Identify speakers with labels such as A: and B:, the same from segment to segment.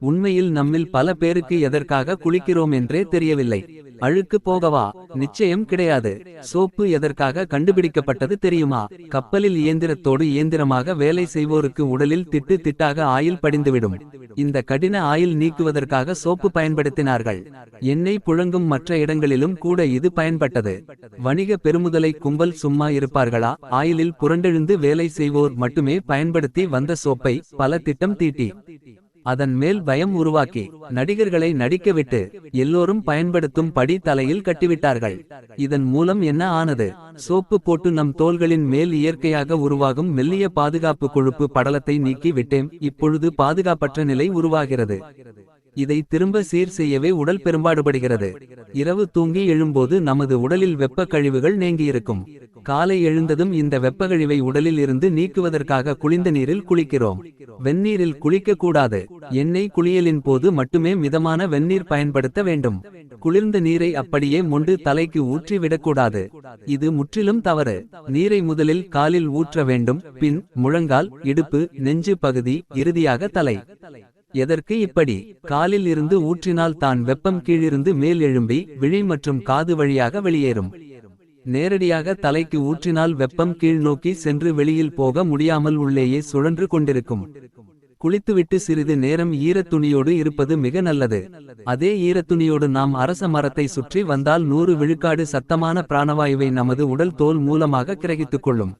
A: உண்மையில் நம்மில் பல பேருக்கு எதற்காக குளிக்கிறோம் என்றே தெரியவில்லை. அழுக்கு போகவா? நிச்சயம் கிடையாது. சோப்பு எதற்காக கண்டுபிடிக்கப்பட்டது தெரியுமா? கப்பலில் இயந்திரத்தோடு இயந்திரமாக வேலை செய்வோருக்கு உடலில் திட்டு திட்டாக ஆயில் படிந்துவிடும். இந்த கடின ஆயில் நீக்குவதற்காக சோப்பு பயன்படுத்தினார்கள். எண்ணெய் புழங்கும் மற்ற இடங்களிலும் கூட இது பயன்பட்டது. வணிக பெருமுதலை கும்பல் சும்மா இருப்பார்களா? ஆயிலில் புரண்டெழுந்து வேலை செய்வோர் மட்டுமே பயன்படுத்தி வந்த சோப்பை பல திட்டம் தீட்டி. அதன் மேல் பயம் உருவாக்கி நடிகர்களை நடிக்கவிட்டு எல்லோரும் பயன்படுத்தும் படி தலையில் கட்டிவிட்டார்கள். இதன் மூலம் என்ன ஆனது? சோப்பு போட்டு நம் தோள்களின் மேல் இயற்கையாக உருவாகும் மெல்லிய பாதுகாப்பு கொழுப்பு படலத்தை நீக்கி விட்டேன். இப்பொழுது பாதுகாப்பற்ற நிலை உருவாகிறது. இதை திரும்ப சீர் செய்யவே உடல் பெரும்பாடுபடுகிறது. இரவு தூங்கி எழும்போது நமது உடலில் வெப்ப கழிவுகள் நீங்கியிருக்கும். காலை எழுந்ததும் இந்த வெப்ப கழிவை உடலில் இருந்து நீக்குவதற்காக குளிர்ந்த நீரில் குளிக்கிறோம். வெந்நீரில் குளிக்க கூடாது எண்ணெய் குளியலின் போது மட்டுமே மிதமான வெந்நீர் பயன்படுத்த வேண்டும். குளிர்ந்த நீரை அப்படியே மொண்டு தலைக்கு ஊற்றி விடக்கூடாது. இது முற்றிலும் தவறு. நீரை முதலில் காலில் ஊற்ற வேண்டும். பின் முழங்கால் இடுப்பு நெஞ்சு பகுதி இறுதியாக தலை. எதற்கு இப்படி? காலில் இருந்து ஊற்றினால் தான் வெப்பம் கீழிருந்து மேல் எழும்பி விழி மற்றும் காது வழியாக வெளியேறும். நேரடியாக தலைக்கு ஊற்றினால் வெப்பம் கீழ் நோக்கி சென்று வெளியில் போக முடியாமல் உள்ளேயே சுழன்று கொண்டிருக்கும். குளித்துவிட்டு சிறிது நேரம் ஈரத்துணியோடு இருப்பது மிக நல்லது. அதே ஈரத்துணியோடு நாம் அரச மரத்தை சுற்றி வந்தால் நூறு விழுக்காடு சத்தமான பிராணவாயுவை நமது உடல் தோல் மூலமாக கிரகித்துக் கொள்ளும்.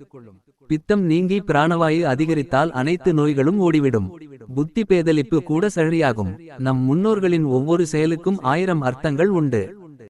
A: பித்தம் நீங்கி பிராணவாயு அதிகரித்தால் அனைத்து நோய்களும் ஓடிவிடும். புத்தி பேதலிப்பு கூட சரியாகும் நம் முன்னோர்களின் ஒவ்வொரு செயலுக்கும் ஆயிரம் அர்த்தங்கள் உண்டு.